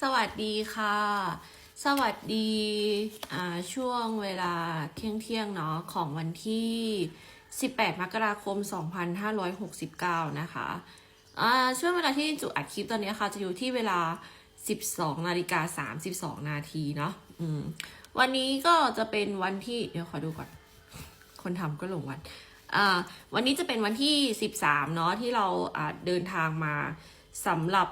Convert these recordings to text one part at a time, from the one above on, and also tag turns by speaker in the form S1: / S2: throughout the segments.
S1: สวัสดีค่ะ สวัสดีช่วงเวลาเที่ยงเที่ยงเนาะของวันที่ 18 มกราคม 2569 นะคะอ่าช่วงเวลาที่จุอัดคลิปตอนนี้ค่ะ จะอยู่ที่เวลา 12 นาฬิกา 32 นาทีเนาะวันนี้ก็จะเป็นวันที่ เดี๋ยวขอดูก่อน คนทำก็หลงวันวันนี้จะเป็นวันที่ 13 เนาะที่เราเดินทางมาสำหรับ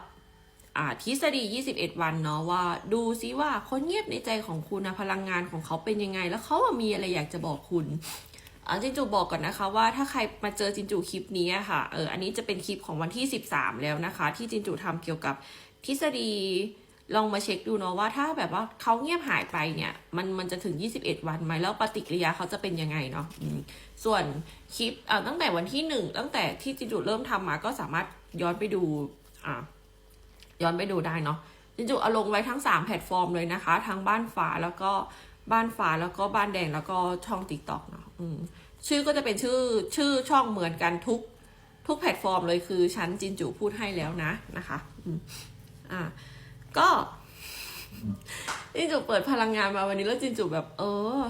S1: ทฤษฎี 21 วันเนาะว่า ดูซิว่าคนเงียบในใจของคุณนะพลังงานของเขาเป็นยังไง แล้วเขามีอะไรอยากจะบอกคุณอจินจูบอกก่อนนะคะว่าถ้าใครมาเจอจินจูคลิปนี้ค่ะเอออันนี้จะเป็นคลิปของวันที่ 13 แล้วนะคะ ที่จินจูทำเกี่ยวกับทฤษฎีลองมาเช็คดูเนาะว่าถ้าแบบว่าเขาเงียบหายไปเนี่ยมันมันจะถึง 21 วันไหมแล้วปฏิกิริยาเขาจะเป็นยังไงเนาะส่วนคลิปตั้งแต่วันที่หนึ่งตั้งแต่ที่จินจูเริ่มทำมาก็สามารถย้อนไปดูอ่า ย้อนไปดูได้เนาะจินจุเอาลงไว้ทั้ง 3 แพลตฟอร์มเลยนะคะ ทั้งบ้านฟ้าแล้วก็บ้านฟ้าแล้วก็บ้านแดงแล้วก็ช่องติ๊กต็อกเนาะชื่อก็จะเป็นชื่อชื่อช่องเหมือนกันทุกทุกแพลตฟอร์มเลยคือฉันจินจุพูดให้แล้วนะนะคะอ่าก็จินจุเปิดพลังงานมาวันนี้แล้วจินจุแบบ เออ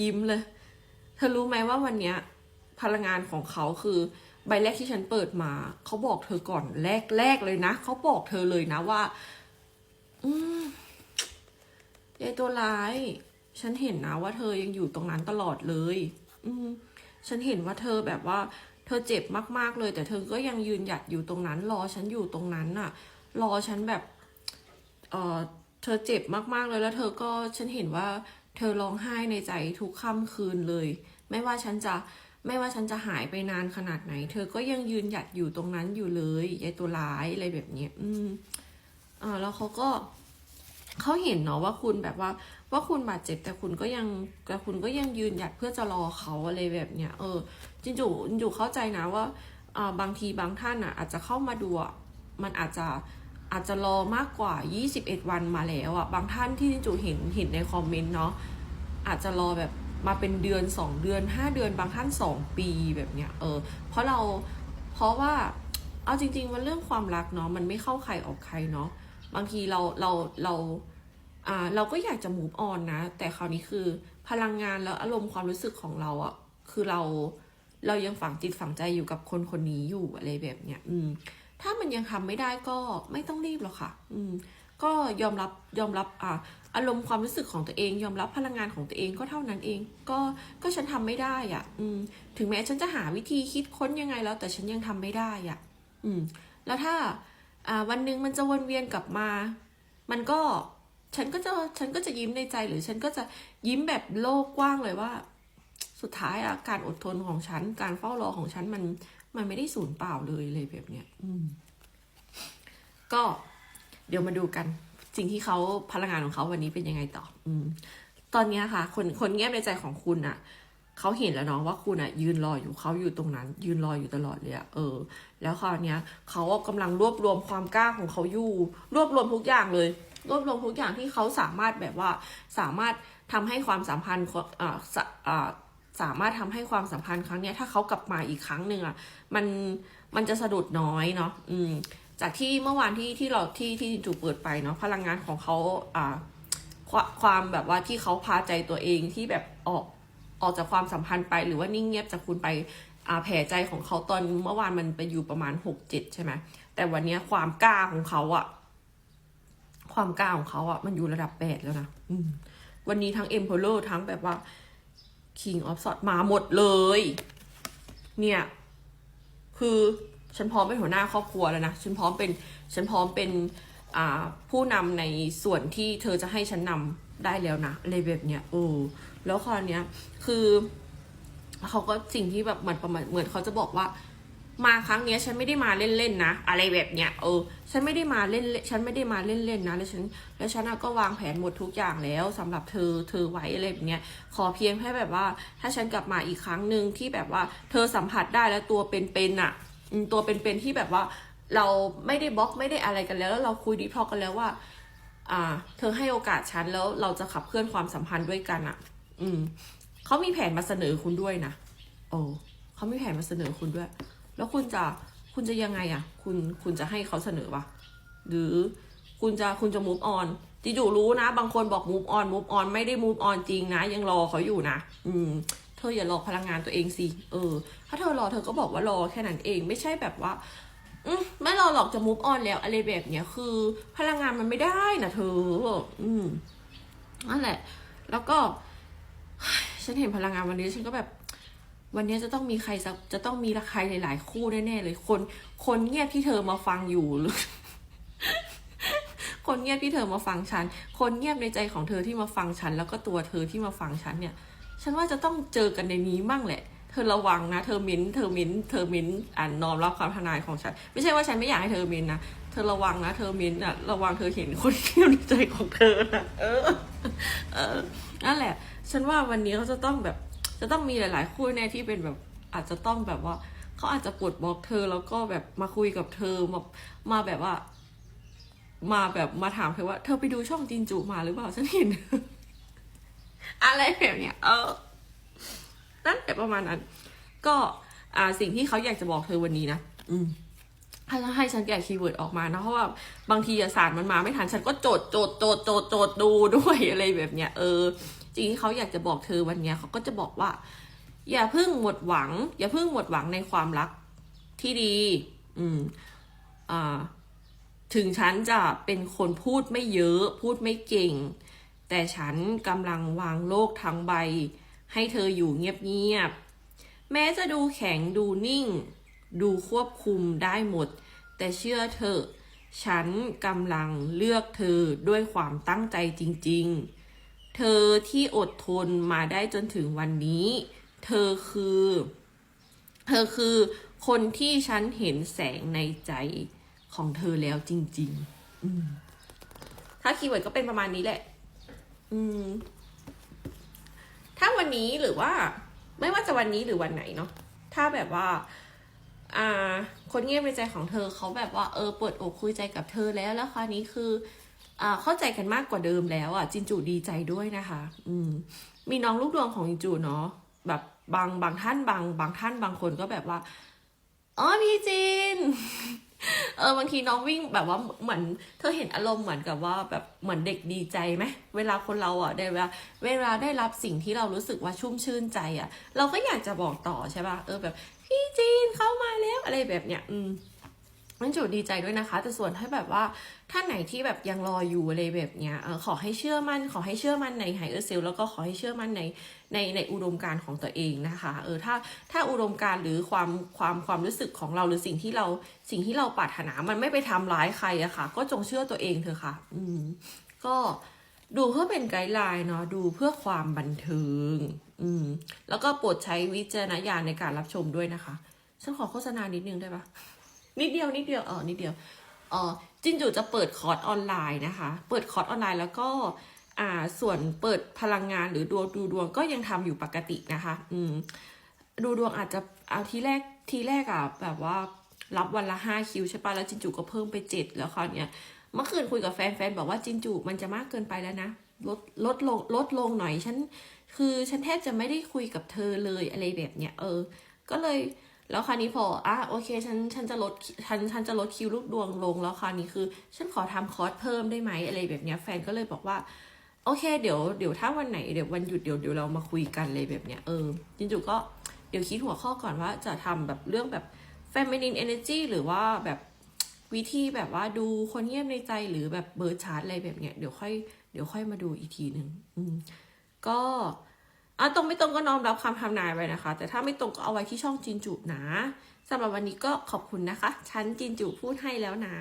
S1: ยิ้มเลย เธอรู้ไหมว่าวันเนี้ย พลังงานของเขาคือ ใบแรกที่ฉันเปิดมา เขาบอกเธอก่อนแรกแรกเลยนะเขาบอกเธอเลยนะว่า อืมยายตัวร้าย ฉันเห็นนะว่าเธอยังอยู่ตรงนั้นตลอดเลย อืมฉันเห็นว่าเธอแบบว่า เธอเจ็บมากๆเลย แต่เธอก็ยังยืนหยัดอยู่ตรงนั้น รอฉันอยู่ตรงนั้นน่ะ รอฉันแบบ เออเธอเจ็บมากๆเลยแล้ว เธอก็ฉันเห็นว่า เธอร้องไห้ในใจทุกค่ำคืนเลย ไม่ว่าฉันจะ ไม่ว่าฉันจะหายไปนานขนาดไหน เธอก็ยังยืนหยัดอยู่ตรงนั้นอยู่เลยยายตัวร้ายอะไรแบบนี้อืมอ่าแล้วเขาก็เขาเห็นเนาะว่าคุณแบบว่า ว่าคุณบาดเจ็บแต่คุณก็ยังแต่คุณก็ยังยืนหยัดเพื่อจะรอเขาอะไรแบบเนี้ยเออจินจูจินจูเข้าใจนะว่าอ่าบางทีบางท่านอะอาจจะเข้ามาดูมันอาจจะอาจจะรอมากกว่า 21 วันมาแล้วอะบางท่านที่จินจูเห็นเห็นในคอมเมนต์เนาะอาจจะรอแบบ มาเป็นเดือนสองเดือนห้าเดือนบางท่านสองปีแบบเนี้ยเออเพราะเราเพราะว่าเอาจริง ๆ มันเรื่องความรักเนาะมันไม่เข้าใครออกใครเนาะบางทีเราเราเราอ่าเราก็อยากจะ move on นะ แต่คราวนี้คือพลังงานแล้วอารมณ์ความรู้สึกของเราอะคือเราเรายังฝังจิตฝังใจอยู่กับคนคนนี้อยู่อะไรแบบเนี้ย อืม ถ้ามันยังทำไม่ได้ก็ไม่ต้องรีบหรอกค่ะ อืม ก็ยอมรับยอมรับ อ่า อารมณ์ความรู้สึกของตัวเอง ยอมรับพลังงานของตัวเองก็เท่านั้นเอง ก็ก็ฉันทำไม่ได้อะ อืม ถึงแม้ฉันจะหาวิธีคิดค้นยังไงแล้ว แต่ฉันยังทำไม่ได้อะ อืม แล้วถ้าอ่าวันหนึ่งมันจะวนเวียนกลับมา มันก็ฉันก็จะฉันก็จะยิ้มในใจหรือฉันก็จะยิ้มแบบโลกกว้างเลยว่า สุดท้ายอะการอดทนของฉัน การเฝ้ารอของฉันมันมันไม่ได้สูญเปล่าเลยเลยแบบเนี้ย อืม ก็เดี๋ยวมาดูกัน สิ่งที่เขาพลังงานของเขาวันนี้เป็นยังไงต่อ อืม ตอนนี้ค่ะ คนคนเงียบในใจของคุณอะเขาเห็นแล้วเนาะว่าคุณอะยืนรออยู่เขาอยู่ตรงนั้น ยืนรออยู่ตลอดเลยอะเออ แล้วคราวเนี้ยเขาอะกำลังรวบรวมความกล้าของเขาอยู่รวบรวมทุกอย่างเลย รวบรวมทุกอย่างที่เขาสามารถแบบว่า สามารถทำให้ความสัมพันธ์อ่าสอ่าสามารถทำให้ความสัมพันธ์ครั้งเนี้ยถ้าเขากลับมาอีกครั้งหนึ่งอะมันมันจะสะดุดน้อยเนาะอืม จากที่เมื่อวานที่ที่เราที่ที่จูเปิดไปเนาะพลังงานของเขาอ่าความความแบบว่าที่เขาพาใจตัวเองที่แบบออกออกจากความสัมพันธ์ไป หรือว่านิ่งเงียบจากคุณไปอ่าแผ่ใจของเขาตอนเมื่อวานมันไปอยู่ประมาณหกเจ็ดใช่ไหมแต่วันเนี้ยความกล้าของเขาอะความกล้าของเขาอะมันอยู่ระดับแปดแล้วนะอืมวันนี้ทั้ง Emperor ทั้งแบบว่า King of Swords มาหมดเลย เนี่ย คือ ฉันพร้อมเป็นหัวหน้าครอบครัวแล้วนะฉันพร้อมเป็นฉันพร้อมเป็นผู้นำในส่วนที่เธอจะให้ฉันนำได้แล้วนะอะไรแบบเนี้ยโอ้แล้วคราวเนี้ยคือเขาก็สิ่งที่แบบเหมือนประมาณเหมือนเขาจะบอกว่า มาครั้งเนี้ย ฉันไม่ได้มาเล่นๆนะอะไรแบบเนี้ยเออฉันไม่ได้มาเล่นฉันไม่ได้มาเล่นๆนะแล้วฉันแล้วฉันก็วางแผนหมดทุกอย่างแล้วสำหรับเธอเธอไว้อะไรแบบเนี้ยขอเพียงแค่แบบว่า ถ้าฉันกลับมาอีกครั้งหนึ่งที่แบบว่า เธอสัมผัสได้แล้วตัวเป็นๆอะ ตัวเป็นๆที่แบบว่าเราไม่ได้บล็อกไม่ได้อะไรกันแล้วแล้วเราคุยดีพอกันแล้วว่า อ่า เธอให้โอกาสฉันแล้วเราจะขับเคลื่อนความสัมพันธ์ด้วยกันอะอืมเขามีแผนมาเสนอคุณด้วยนะโอ้เขามีแผนมาเสนอคุณด้วย แล้วคุณจะคุณจะยังไงอะคุณคุณจะให้เขาเสนอปะหรือคุณจะคุณจะ move on จิจูรู้นะ บางคนบอก move on move on ไม่ได้ move on จริงนะ ยังรอเขาอยู่นะ อืม เธออย่ารอพลังงานตัวเองสิ เออ ถ้าเธอรอเธอก็บอกว่ารอแค่นั้นเอง ไม่ใช่แบบว่าอืมไม่รอหรอกจะ move on แล้วอะไรแบบเนี้ยคือ พลังงานมันไม่ได้นะเธอ อืมนั่นแหละ แล้วก็ ฉันเห็นพลังงานวันนี้ฉันก็แบบ วันนี้จะต้องมีใครสักจะต้องมีใครหลาย ๆ คู่แน่ๆเลย คนคนเงียบที่เธอมาฟังอยู่หรือคนเงียบที่เธอมาฟังฉัน คนเงียบในใจของเธอที่มาฟังฉัน แล้วก็ตัวเธอที่มาฟังฉันเนี่ย ฉันว่าจะต้องเจอกันในนี้มั่งแหละ เธอระวังนะ เธอมิ้น เธอมิ้น เธอมิ้นอ่านนอมรับความทนายของฉัน ไม่ใช่ว่าฉันไม่อยากให้เธอมิ้นนะ เธอระวังนะ เธอมิ้นอะ ระวังเธอเห็นคนเงียบในใจของเธอนะ เออ เออ นั่นแหละ ฉันว่าวันนี้เขาจะต้องแบบ จะต้องมีหลาย ๆ คู่แน่ที่เป็นแบบอาจจะต้องแบบว่าเขาอาจจะปลดบล็อกเธอแล้วก็แบบมาคุยกับเธอมามาแบบว่า มาแบบมาถามเธอว่า เธอไปดูช่องจินจูมาหรือเปล่าฉันเห็น อะไรแบบเนี้ย เออ นั่นแหละประมาณนั้น ก็อ่าสิ่งที่เขาอยากจะบอกเธอวันนี้นะ อืมให้ให้ฉันแกะคีย์เวิร์ดออกมานะ เพราะว่าบางทีอะศาสตร์มันมาไม่ทัน ฉันก็โจดโจดโจดโจดโจดดูด้วยอะไรแบบเนี้ย เออ จริงที่เขาอยากจะบอกเธอวันเนี้ยเขาก็จะบอกว่า อย่าเพิ่งหมดหวัง อย่าเพิ่งหมดหวังในความรักที่ดี อืม อ่า ถึงฉันจะเป็นคนพูดไม่เยอะ พูดไม่เก่ง แต่ฉันกำลังวางโลกทั้งใบ ให้เธออยู่เงียบๆ แม้จะดูแข็งดูนิ่ง ดูควบคุมได้หมด แต่เชื่อเถอะ ฉันกำลังเลือกเธอด้วยความตั้งใจจริงๆ เธอที่อดทนมาได้จนถึงวันนี้ เธอคือ เธอคือคนที่ฉันเห็นแสงในใจของเธอแล้วจริง ๆ ถ้าคีย์เวิร์ดก็เป็นประมาณนี้แหละ อืม ถ้าวันนี้หรือว่า ไม่ว่าจะวันนี้หรือวันไหนเนาะถ้าแบบว่า อ่า คนเงียบในใจของเธอเขาแบบว่าเออเปิดอกคุยใจกับเธอแล้วแล้วคราวนี้คือ อ่า เข้าใจกันมากกว่าเดิมแล้วอะจินจูดีใจด้วยนะคะ อืม มีน้องลูกดวงของจินจูเนาะแบบบางบางท่านบาง บางท่านบางคนก็แบบว่าอ๋อพี่จิน เออบางทีน้องวิ่งแบบว่าเหมือนเธอเห็นอารมณ์เหมือนกับว่าแบบเหมือนเด็กดีใจไหมเวลาคนเราอะได้เวลาเวลาได้รับสิ่งที่เรารู้สึกว่าชุ่มชื่นใจอะ เราก็อยากจะบอกต่อใช่ป่ะเออแบบพี่จีนเข้ามาแล้วอะไรแบบเนี้ย อืม นั่นจุดดีใจด้วยนะคะ แต่ส่วนถ้าแบบว่าท่านไหนที่แบบยังรออยู่อะไรแบบเนี้ยเออขอให้เชื่อมั่น ขอให้เชื่อมั่นในไฮเออร์เซลแล้วก็ขอให้เชื่อมั่นในในในอุดมการของตัวเองนะคะเออถ้าถ้าอุดมการหรือความความความรู้สึกของเราหรือสิ่งที่เราสิ่งที่เราปรารถนามันไม่ไปทำร้ายใครอะค่ะ ก็จงเชื่อตัวเองเถอะค่ะ อืมก็ดูเพื่อเป็นไกด์ไลน์เนาะดูเพื่อความบันเทิง อืมแล้วก็โปรดใช้วิจารณญาณในการรับชมด้วยนะคะฉันขอโฆษณานิดนึงได้ปะ นิดเดียวนิดเดียวเออนิดเดียวเออจินจูจะเปิดคอร์สออนไลน์นะคะ เปิดคอร์สออนไลน์แล้วก็อ่าส่วนเปิดพลังงานหรือดวงดูดวงก็ยังทำอยู่ปกตินะคะ อืมดูดวงอาจจะเอาทีแรกทีแรกอะแบบว่ารับวันละห้าคิวใช่ปะแล้วจินจูก็เพิ่มไปเจ็ดแล้วคราวเนี้ยเมื่อคืนคุยกับแฟนแฟนบอกว่าจินจูมันจะมากเกินไปแล้วนะลดลดลงลดลงหน่อยฉันคือฉันแทบจะไม่ได้คุยกับเธอเลยอะไรแบบเนี้ยเออ ก็เลย แล้วคราวนี้พออะโอเคฉันฉันจะลดฉันฉันจะลดคิวลูกดวงลง แล้วคราวนี้คือ ฉันขอทำคอร์สเพิ่มได้ไหมอะไรแบบเนี้ยแฟนก็เลยบอกว่า โอเค เดี๋ยวเดี๋ยวถ้าวันไหนเดี๋ยววันหยุดเดี๋ยวเดี๋ยวเรามาคุยกันเลยแบบเนี้ยเออจินจูก็เดี๋ยวคิดหัวข้อก่อนว่าจะทำแบบเรื่องแบบ feminine energy หรือว่าแบบวิธีแบบว่าดูคนเงียบในใจหรือแบบเบิร์ชาร์ตอะไรแบบเนี้ยเดี๋ยวค่อยเดี๋ยวค่อยมาดูอีกทีหนึ่งอืมก็ อะตรงไม่ตรงก็น้อมรับคำทำนายไปนะคะ แต่ถ้าไม่ตรงก็เอาไว้ที่ช่องจินจูนะสำหรับวันนี้ก็ขอบคุณนะคะฉันจินจูพูดให้แล้วนะ